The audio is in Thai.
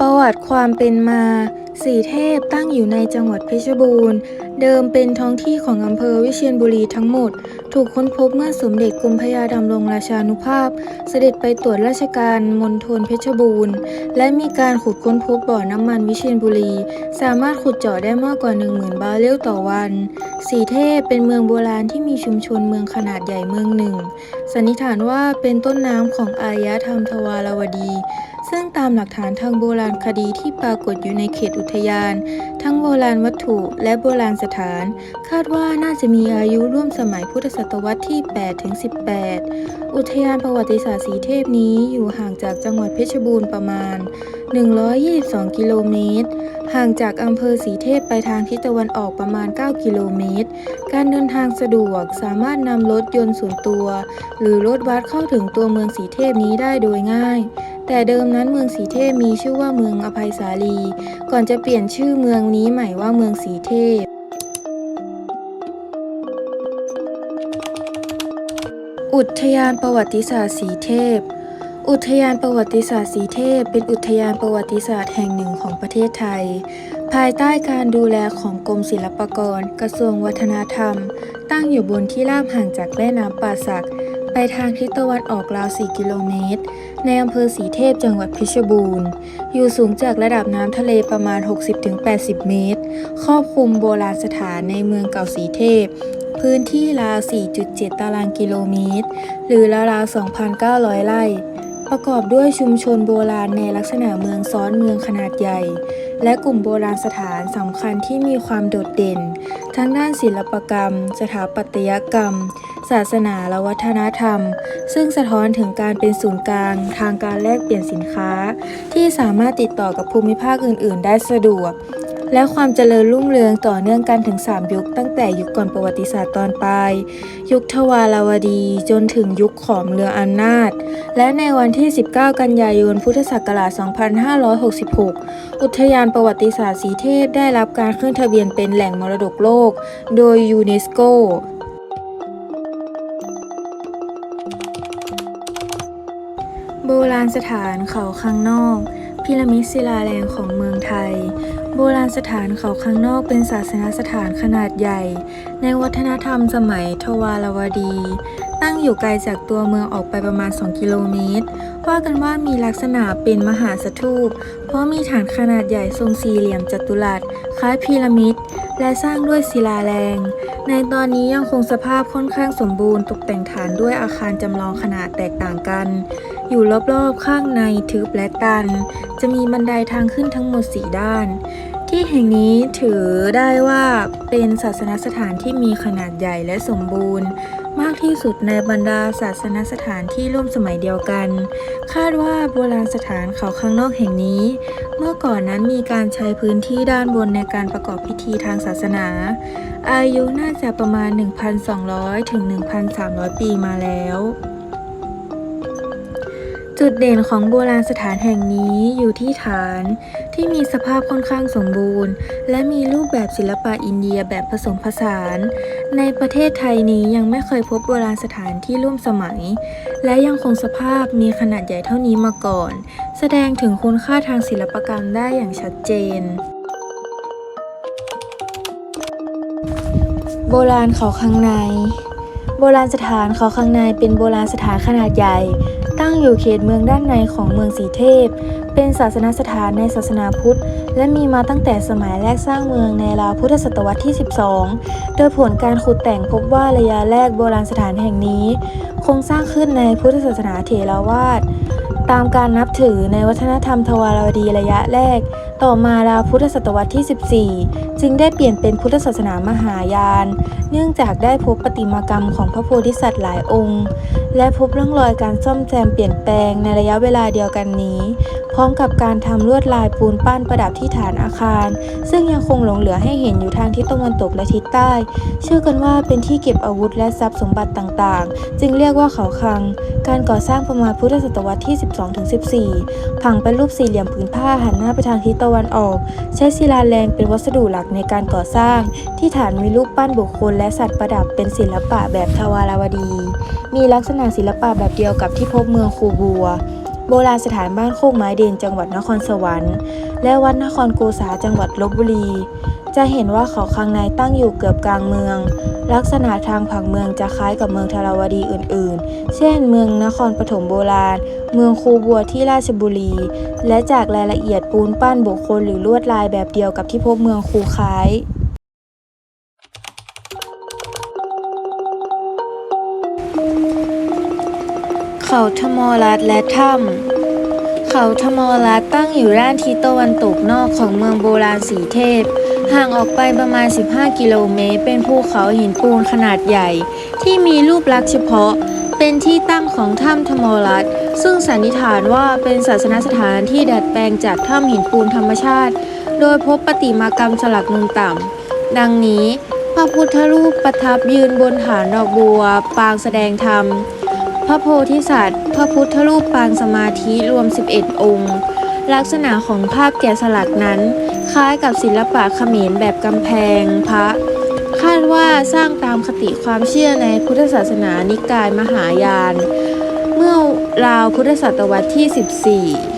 ประวัติความเป็นมาสีเทพตั้งอยู่ในจังหวัดเพชรบูรณ์ เดิมเป็นท้องที่ของอำเภอวิเชียรบุรีทั้งหมด ถูกค้นพบเมื่อสมเด็จกรมพระยาดำรงราชานุภาพ เสด็จไปตรวจราชการมณฑลเพชรบูรณ์ และมีการขุดค้นพบบ่อน้ำมันวิเชียรบุรี สามารถขุดเจาะได้มากกว่า 10,000 บาร์เรลต่อวัน สีเทพเป็นเมืองโบราณที่มีชุมชนเมืองขนาดใหญ่เมืองหนึ่ง สันนิษฐานว่าเป็นต้นน้ำของอารยธรรมทวารวดี ซึ่งตามหลักฐานทางโบราณคดีที่ปรากฏอยู่ในเขตอุทยาน ทั้งโบราณวัตถุและโบราณสถาน คาดว่าน่าจะมีอายุร่วมสมัยพุทธศตวรรษที่8ถึง18 อุทยานประวัติศาสตร์สีเทพนี้อยู่ห่างจากจังหวัดเพชรบูรณ์ประมาณ 122 กิโลเมตร ห่างจากอำเภอสีเทพไปทางทิศตะวันออกประมาณ 9 กิโลเมตร การเดินทางสะดวกสามารถนำรถยนต์ส่วนตัว หรือรถบัสเข้าถึงตัวเมืองสีเทพนี้ได้โดยง่าย แต่เดิมนั้นเมืองสีเทพมีชื่อว่าเมืองอภัยสาลี ก่อนจะเปลี่ยนชื่อเมืองนี้ใหม่ว่าเมืองสีเทพอุทยานประวัติศาสตร์สีเทพ อุทยานประวัติศาสตร์สีเทพ เป็นอุทยานประวัติศาสตร์แห่งหนึ่งของประเทศไทย ภายใต้การดูแลของกรมศิลปากร กระทรวงวัฒนธรรม ตั้งอยู่บนที่ราบห่างจากแม่น้ำป่าสัก ไปทางทิศตะวันออกราว 4 กิโลเมตร ในอำเภอสีเทพจังหวัดเพชรบูรณ์ อยู่สูงจากระดับน้ำทะเลประมาณ 60-80 เมตร ครอบคลุมโบราณสถานในเมืองเก่าสีเทพพื้นที่ราว 4.7 ตารางกิโลเมตร หรือราวๆ 2,900 ไร่ ประกอบด้วยชุมชนโบราณในลักษณะเมืองซ้อนเมืองขนาดใหญ่ และกลุ่มโบราณสถานสำคัญที่มีความโดดเด่น ทั้งด้านศิลปกรรม สถาปัตยกรรม ศาสนาและวัฒนธรรม ซึ่งสะท้อนถึงการเป็นศูนย์กลางทางการแลกเปลี่ยนสินค้า ที่สามารถติดต่อกับภูมิภาคอื่น ๆ ได้สะดวก และความเจริญรุ่งเรืองต่อเนื่องกันถึง 3 ยุค ตั้งแต่ยุคก่อนประวัติศาสตร์ตอนปลาย ยุคทวารวดีจนถึงยุคขอมเรืออำนาจ และในวันที่ 19 กันยายน พุทธศักราช 2566 อุทยานประวัติศาสตร์สีเทพได้รับการขึ้นทะเบียนเป็นแหล่งมรดกโลก โดยยูเนสโกโบราณสถานเขาข้างนอกพีระมิดศิลาแรงของเมืองไทย โบราณสถานเขาข้างนอกเป็นศาสนสถานขนาดใหญ่ ในวัฒนธรรมสมัยทวารวดี ตั้งอยู่ไกลจากตัวเมืองออกไปประมาณ 2 กิโลเมตร ว่ากันว่ามีลักษณะเป็นมหาสถูป เพราะมีฐานขนาดใหญ่ทรงสี่เหลี่ยมจัตุรัส คล้ายพีระมิด และสร้างด้วยศิลาแรง ในตอนนี้ยังคงสภาพค่อนข้างสมบูรณ์ตกแต่งฐานด้วยอาคารจำลองขนาดแตกต่างกัน อยู่รอบๆข้างในทึบและตัน จะมีบันไดทางขึ้นทั้งหมด4ด้าน ที่แห่งนี้ถือได้ว่าเป็นศาสนสถานที่มีขนาดใหญ่และสมบูรณ์ มากที่สุดในบรรดาศาสนสถานที่ร่วมสมัยเดียวกัน คาดว่าโบราณสถานเขาข้างนอกแห่งนี้ เมื่อก่อนนั้นมีการใช้พื้นที่ด้านบนในการประกอบพิธีทางศาสนา อายุน่าจะประมาณ 1,200 ถึง 1,300 ปีมาแล้ว จุดเด่นของโบราณสถานแห่งนี้อยู่ที่ฐานที่มีสภาพค่อนข้างสมบูรณ์ และมีรูปแบบศิลปะอินเดียแบบผสมผสาน ในประเทศไทยนี้ยังไม่เคยพบโบราณสถานที่ร่วมสมัย และยังคงสภาพมีขนาดใหญ่เท่านี้มาก่อน แสดงถึงคุณค่าทางศิลปกรรมได้อย่างชัดเจน โบราณเขาข้างในโบราณสถานเขาข้างในเป็นโบราณสถานขนาดใหญ่ ตั้งอยู่เขตเมืองด้านในของเมืองสีเทพ เป็นศาสนสถานในศาสนาพุทธ และมีมาตั้งแต่สมัยแรกสร้างเมืองในราวพุทธศตวรรษที่ 12 โดยผลการขุดแต่งพบว่าระยะแรกโบราณสถานแห่งนี้ คงสร้างขึ้นในพุทธศาสนาเถรวาทตามการนับถือในวัฒนธรรมทวารวดีระยะแรก ต่อมาราวพุทธศตวรรษที่ 14 จึงได้เปลี่ยนเป็นพุทธศาสนามหายาน เนื่องจากได้พบประติมากรรมของพระโพธิสัตว์หลายองค์ และพบร่องรอยการซ่อมแซมเปลี่ยนแปลงในระยะเวลาเดียวกันนี้ พร้อมกับการทำลวดลายปูนปั้นประดับที่ฐานอาคาร ซึ่งยังคงหลงเหลือให้เห็นอยู่ทางทิศตะวันตกและทิศใต้ เชื่อกันว่าเป็นที่เก็บอาวุธและทรัพย์สมบัติต่างๆ จึงเรียกว่าเขาคัง การก่อสร้างประมาณพุทธศตวรรษที่ 12-14 ผังเป็นรูปสี่เหลี่ยมผืนผ้าหันหน้าไปทางทิศตะวันออก ใช้ศิลาแรงเป็นวัสดุหลักในการก่อสร้าง ที่ฐานมีรูปปั้นบุคคลและสัตว์ประดับเป็นศิลปะแบบทวารวดี มีลักษณะศิลปะแบบเดียวกับที่พบเมืองคูบัว โบราณสถานบ้านโคกไม้เด่นจังหวัดนครสวรรค์ และวัดนครโกษาจังหวัดลบบุรี จะเห็นว่าเขาคังในตั้งอยู่เกือบกลางเมือง ลักษณะทางผังเมืองจะคล้ายกับเมืองธารวดีอื่น ๆ เช่น เมืองนครปฐมโบราณ เมืองคูบัวที่ราชบุรี และจากรายละเอียดปูนปั้นบุคคลหรือลวดลายแบบเดียวกับที่พบเมืองคูคล้าย เขาธมรัตและถ้ำเขาธมรัตตั้งอยู่ด้านทิศตะวันตกนอกของเมืองโบราณสีเทพ ห่างออกไปประมาณ 15 กิโลเมตร เป็นภูเขาหินปูนขนาดใหญ่ ที่มีรูปลักษณ์เฉพาะ เป็นที่ตั้งของถ้ำธมรัตซึ่งสันนิษฐานว่าเป็นศาสนสถานที่ดัดแปลงจากถ้ำหินปูนธรรมชาติ โดยพบประติมากรรมสลักนูนต่ำดังนี้พระพุทธรูปประทับยืนบนฐานดอกบัว ปางแสดงธรรม พระโพธิสัตว์ พระพุทธรูปปางสมาธิรวม 11 องค์ ลักษณะของภาพแกะสลักนั้น คล้ายกับศิลปะเขมรแบบกำแพงพระ คาดว่าสร้างตามคติความเชื่อในพุทธศาสนานิกายมหายาน เมื่อราวพุทธศตวรรษที่ 14